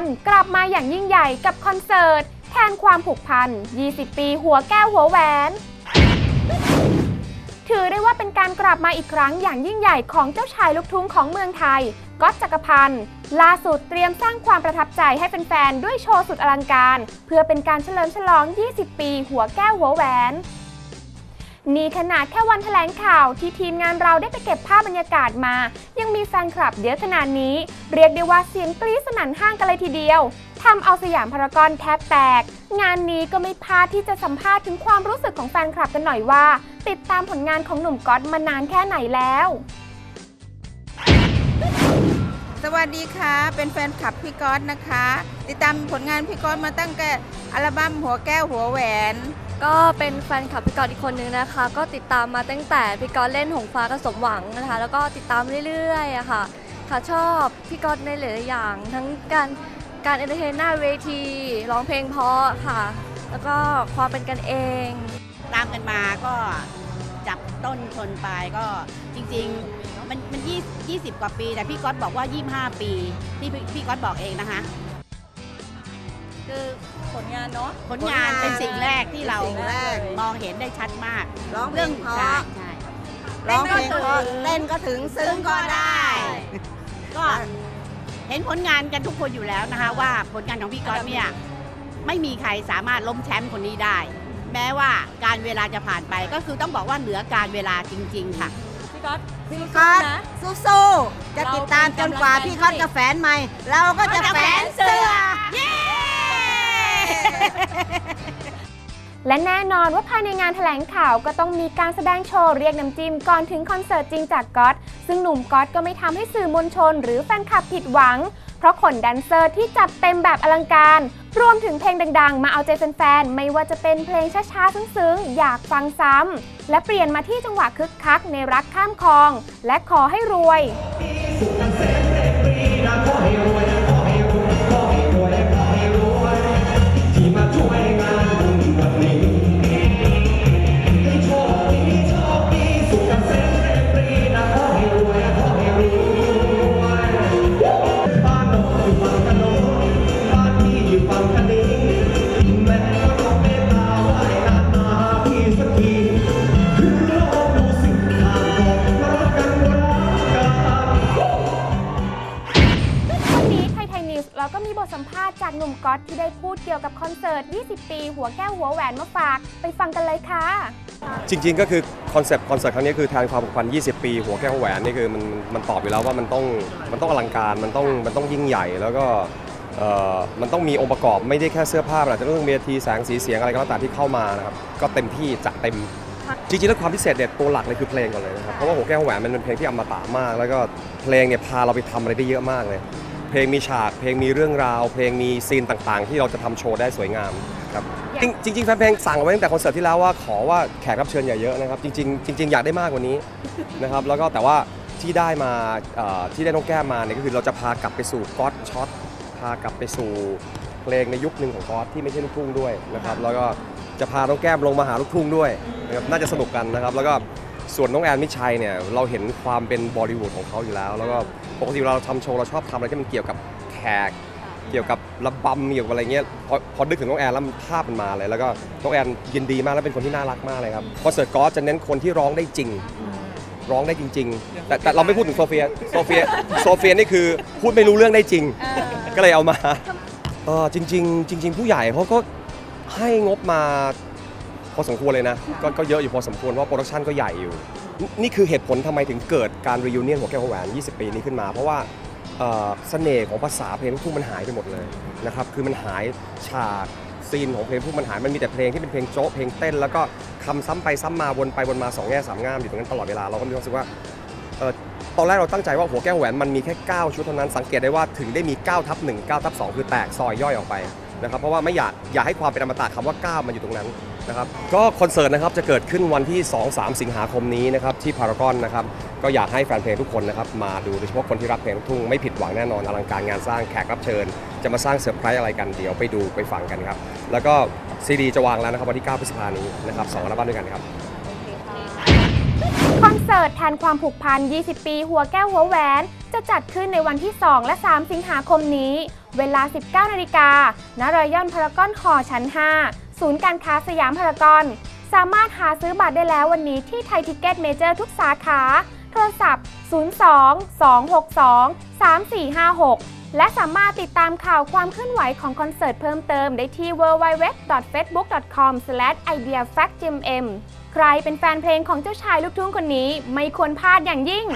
นกลับมาอย่างยิ่งใหญ่กับคอนเสิร์ต แทนความผูกพัน 20 ปีหัวแก้วหัวแหวน ถือได้ว่าเป็นการกลับมาอีกครั้งอย่างยิ่งใหญ่ของเจ้าชายลูกทุ่งของเมืองไทยก๊อตจักรพันธ์ล่าสุดเตรียมสร้างความประทับใจให้แฟนๆด้วยโชว์สุดอลังการ เพื่อเป็นการเฉลิมฉลอง 20 ปี หัวแก้วหัวแหวน นี่ขนาดแค่วันแถลงข่าวที่ทีมงานเราได้ไปเก็บภาพบรรยากาศมา ยังมีแฟนคลับเยอะขนาดนี้ เรียกได้ว่าเสียงกรี๊ดสนั่นห้างกันเลยทีเดียวทำเอาสยามพารากอนแทบแตก งานนี้ก็ไม่พลาดที่จะสัมภาษณ์ถึงความรู้สึกของแฟนคลับกันหน่อยว่า ติดตามผลงานของหนุ่มก๊อตมานานแค่ไหนแล้ว สวัสดีค่ะ เป็นแฟนคลับพี่ก๊อตนะคะ ติดตามผลงานพี่ก๊อตมาตั้งแต่อัลบั้มหัวแก้วหัวแหวน ก็เป็นแฟนคลับพี่กอตอีกคนนึงนะคะ ก็ติดตามมาตั้งแต่พี่กอตเล่นหงฟ้ากับสมหวังนะคะ แล้วก็ติดตามเรื่อยๆอะค่ะ ค่ะชอบพี่กอตในหลายๆอย่าง ทั้งการการเอนเตอร์เทนหน้าเวทีร้องเพลงเพราะค่ะ แล้วก็ความเป็นกันเอง ตามกันมาก็จับ ต้นชนปลายก็จริง ๆ มันมันยี่ยี่สิบกว่าปี แต่พี่ก๊อตบอกว่า 25 ปีที่พี่พี่ก๊อตบอกเองนะคะ คือผลงานเนาะผลงานเป็นสิ่งแรกที่เราเป็นสิ่งแรก มองเห็นได้ชัดมากร้องเพลงเพราะ ใช่ใช่ร้องเพลงเพราะเต้นก็ถึงซึ้งก็ได้ ก็เห็นผลงานกันทุกคนอยู่แล้วนะคะ ว่าผลงานของพี่ก๊อตเนี่ยไม่มีใครสามารถล้มแชมป์คนนี้ได้ แม้ว่าการเวลาจะผ่านไปก็คือต้องบอกว่าเหนือการเวลาจริง ๆ ค่ะ พี่ก๊อตพี่ก๊อตสู้ๆจะติดตามจนกว่าพี่ก๊อตจะแฝนใหม่ เราก็จะแฝนเสื้อและแน่นอนว่าภายในงานแถลงข่าวก็ต้องมีการแสดงโชว์เรียกน้ำจิ้มก่อนถึงคอนเสิร์ตจริงจากก๊อตซึ่งหนุ่มก๊อตก็ไม่ทำให้สื่อมวลชนหรือแฟนคลับผิดหวัง เพราะขนแดนเซอร์ที่จัดเต็มแบบอลังการ รวมถึงเพลงดังๆ มาเอาใจแฟนๆ ไม่ว่าจะเป็นเพลงช้าๆ ซึ้งๆ อยากฟังซ้ำ และเปลี่ยนมาที่จังหวะคึกคักในรักข้ามคลอง และขอให้รวย สเราก็มีบทสัมภาษณ์จากหนุ่มก๊อตที่ได้พูดเกี่ยวกับคอนเสิร์ต 20 ปี หัวแก้วหัวแหวนมาฝากไปฟังกันเลยค่ะ จริงๆก็คือคอนเซปต์คอนเสิร์ตครั้งนี้คือแทนความผูกพัน 20 ปี หัวแก้วหัวแหวนนี่คือมันมันตอบอยู่แล้วว่ามันต้องมันต้องอลังการมันต้องมันต้องยิ่งใหญ่แล้วก็มันต้องมีองค์ประกอบไม่ได้แค่เสื้อผ้ามันอาจะต้องเวทีแสงสีเสียงอะไรก็แล้วแต่ที่เข้ามานะครับก็เต็มที่จัดเต็มจริงๆแล้วความพิเศษเด็ดตัวหลักเลยคือเพลงก่อนเลยนะครับเพราะว่าหัวแก้วแหวนมันเป็นเพลงที่อมตะมาก แล้วก็เพลงเนี่ยพาเราไปทำอะไรได้เยอะมากเลย เพลงมีฉาก เพลงมีเรื่องราว เพลงมีซีนต่างๆ ที่เราจะทำโชว์ได้สวยงามครับจริงจริงๆแฟนเพลงสั่งเอาไว้ตั้งแต่คอนเสิร์ตที่แล้วว่าขอว่าแขกรับเชิญอย่าเยอะนะครับ จริงๆจริงๆอยากได้มากกว่านี้นะครับแล้วก็แต่ว่าที่ได้มาเอ่อที่ได้น้องแก้มมาเนี่ยก็คือเราจะพากลับไปสู่ก๊อตช็อตพากลับไปสู่เพลงในยุคหนึ่งของก๊อตที่ไม่ใช่ลูกทุ่งด้วยนะครับแล้วก็จะพาน้องแก้มลงมาหาลูกทุ่งด้วยนะครับน่าจะสนุกกันนะครับแล้วก็ ส่วนน้องแอนมิตชัยเนี่ยเราเห็นความเป็นบอลิวูดของเขาอยู่แล้ว แล้วก็ปกติเวลาเราทำโชว์เราชอบทำอะไรที่มันเกี่ยวกับแขกเกี่ยวกับระบำเกี่ยวกับอะไรเงี้ยพอพอนึกถึงน้องแอนแล้วมันภาพมันมาเลย แล้วก็น้องแอนยินดีมากแล้วเป็นคนที่น่ารักมากเลยครับคอนเสิร์ตกอล์ฟจะเน้นคนที่ร้องได้จริง ร้องได้จริง ๆ แต่แต่เราไม่พูดถึงโซเฟียโซเฟียโซเฟียนี่คือพูดไม่รู้เรื่องได้จริง ก็เลยเอามาเออจริง ๆ จริง ๆ ผู้ใหญ่เขาก็ให้งบมาพ อสมควรเลยนะก็ก็เยอะอยู่พอสมควรเพราะโปรดักชันก็ใหญ่อยู่ นี่คือเหตุผลทำไมถึงเกิดการรี u n เนียนหัวแก้วหัวแหวน 20 ปีนี้ขึ้นมา เพราะว่าเอ่อเสน่ห์ของภาษาเพลงลูกทุ่งมันหายไปหมดเลยนะครับคือมันหายฉากซีนของเพลงลูกทุ่งมันหายมันมีแต่เพลงที่เป็นเพลงโจ๊ะเพลงเต้น แล้วก็คำซ้ำไปซ้ำมาวนไปวนมาสองแง่สามง่ามอยู่ตรงนั้นตลอดเวลาเราก็มีความรู้สึกว่าเอ่อตอนแรกเราตั้งใจว่าหัวแก้วแหวนมันมีแค่ 9 ชุดเท่านั้นสังเกตได้ว่าถึงได้มี9ทับ1 9ทับ2คือแตกซอยย่อยออกไปนะครับเพราะว่าไม่อยากอยากให้ความเป็นอมตะคำว่า 9 มันอยู่ตรงนั้น นะครับก็คอนเสิร์ตนะครับจะเกิดขึ้นวันที่ 2-3 สิงหาคมนี้นะครับที่พารากอนนะครับก็อยากให้แฟนเพลงทุกคนนะครับมาดูโดยเฉพาะคนที่รักเพลงลูกทุ่งไม่ผิดหวังแน่นอนอลังการงานสร้างแขกรับเชิญ จะมาสร้างเซอร์ไพรส์อะไรกันเดี๋ยวไปดูไปฟังกันครับแล้วก็ซีดีจะวางแล้วนะครับวันที่ 9 พฤษภานี้นะครับสองอัลบั้มด้วยกันครับคอนเสิร์ตแทนความผูกพัน 20 ปี หัวแก้วหัวแหวน จะจัดขึ้นในวันที่ 2 และ 3 สิงหาคมนี้ เวลา 19 นาฬิกาณรอยย่อนพารากอนหอชั้น 5 ศูนย์การค้าสยามพารากอน สามารถหาซื้อบัตรได้แล้ววันนี้ที่ไทยทิกเก็ตเมเจอร์ทุกสาขา โทรศัพท์ 02 262 3456 และสามารถติดตามข่าวความเคลื่อนไหวของคอนเสิร์ตเพิ่มเติมได้ที่ www.facebook.com/ideafactgmm ใครเป็นแฟนเพลงของเจ้าชายลูกทุ่งคนนี้ไม่ควรพลาดอย่างยิ่ง